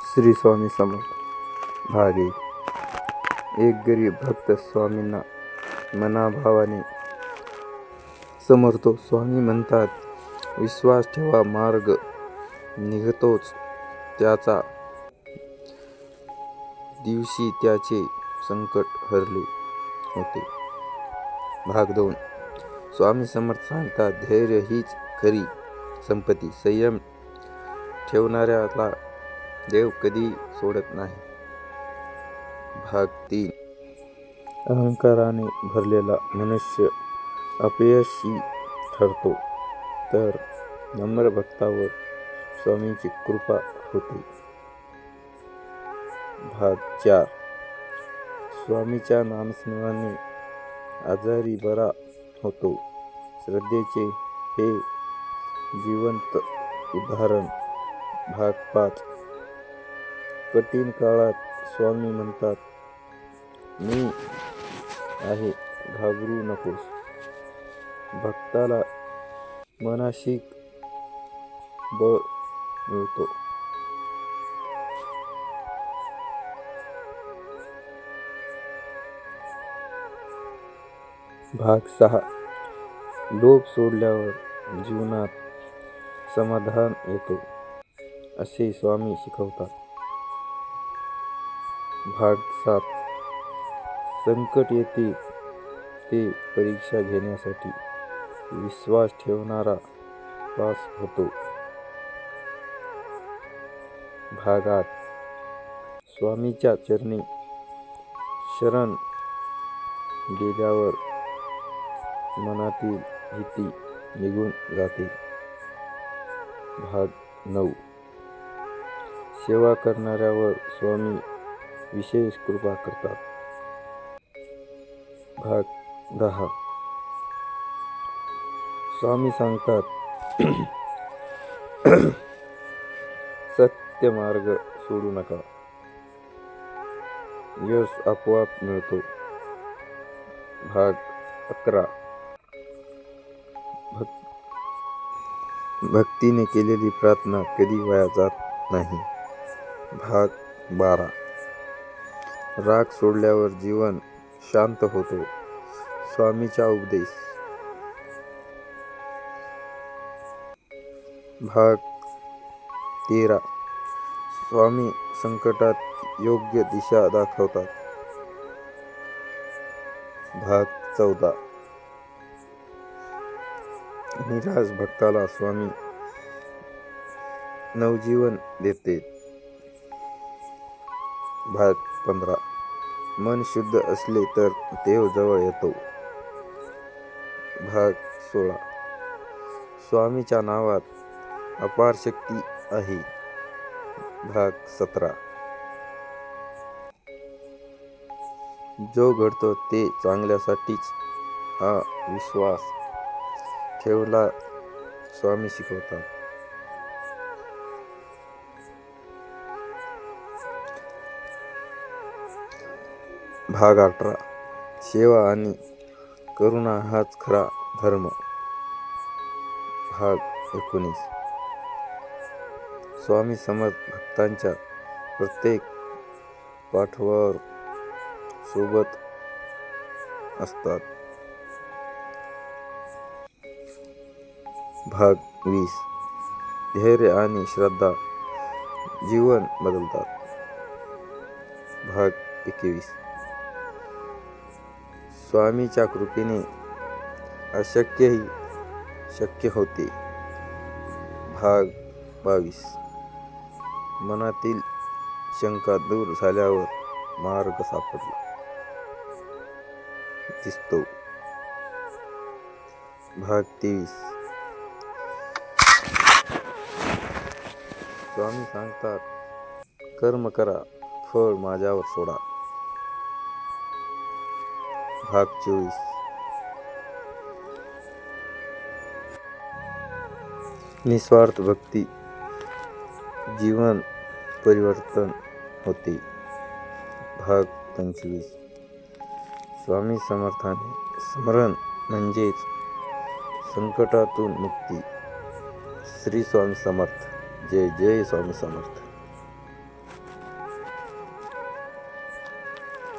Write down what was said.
श्री स्वामी समर्थ भाग एक एक गरीब भक्त स्वामींना मनाभावाने समर्थ स्वामी म्हणतात विश्वास ठेवा मार्ग निघतोच. त्याचा दिवशी त्याचे संकट हरले होते. भाग दोन. स्वामी समर्थ सांगतात धैर्य हीच खरी संपत्ती. संयम ठेवणाऱ्याला देव कधी सोडत नाही. भाग तीन. अहंकाराने भरलेला मनुष्य अपयशी ठरतो. तर नम्र भक्तावर स्वामीची कृपा होते. भाग चार. स्वामीच्या नामस्मरणाने आजारी बरा होतो. श्रद्धेचे हे जिवंत उदाहरण. भाग पाच. कठीण काळात स्वामी म्हणतात मी आहे घाबरू नकोस. भक्ताला मनाशिक बळ मिळतो. भाग सहा. लोभ सोडल्यावर जीवनात समाधान येतो असे स्वामी शिकवतात. भाग सात. संकट येते ते परीक्षा घेण्यासाठी विश्वास ठेवणारा पास होतो. भागात स्वामीच्या चरणी शरण गेल्यावर मनातील भीती निघून जाते. भाग नऊ. सेवा करणाऱ्यावर स्वामी विशेष कृपा करतात. भाग दहा. स्वामी सांगतात सत्य मार्ग सोडू नका. यश आपोआप मिळतो. भाग अकरा. भक् भक्तीने केलेली प्रार्थना कधी वाया जात नाही. भाग बारा. राग सोडल्यावर जीवन शांत होतो. स्वामीचा उपदेश. भाग तेरा. स्वामी संकटात योग्य दिशा दाखवतात. भाग चौदा. निराश भक्ताला स्वामी नवजीवन देते. भाग पंधरा. मन शुद्ध असले तर देव जवळ येतो. भाग सोळा. स्वामीच्या नावात अपार शक्ती आहे. भाग सतरा. जो घडतो ते चांगल्यासाठीच हा विश्वास ठेवला स्वामी शिकवतात. भाग अठरा. सेवा आणि करुणा हाच खरा धर्म. भाग एकोणीस. स्वामी समर्थ भक्तांच्या प्रत्येक पाठवावर सोबत असतात. भाग वीस. धैर्य आणि श्रद्धा जीवन बदलतात. भाग एकवीस. स्वामीच्या कृपेने अशक्यही शक्य होते. भाग बावीस. मनातील शंका दूर झाल्यावर मार्ग सापडला. दिसतो. भाग तेवीस. स्वामी सांगतात कर्म करा फळ माझ्यावर सोडा. भाग चोवीस. निस्वार्थ भक्ती जीवन परिवर्तन होते. भाग पंचवीस. स्वामी समर्थाने स्मरण म्हणजेच संकटातून मुक्ती. श्री स्वामी समर्थ. जय जय स्वामी समर्थ.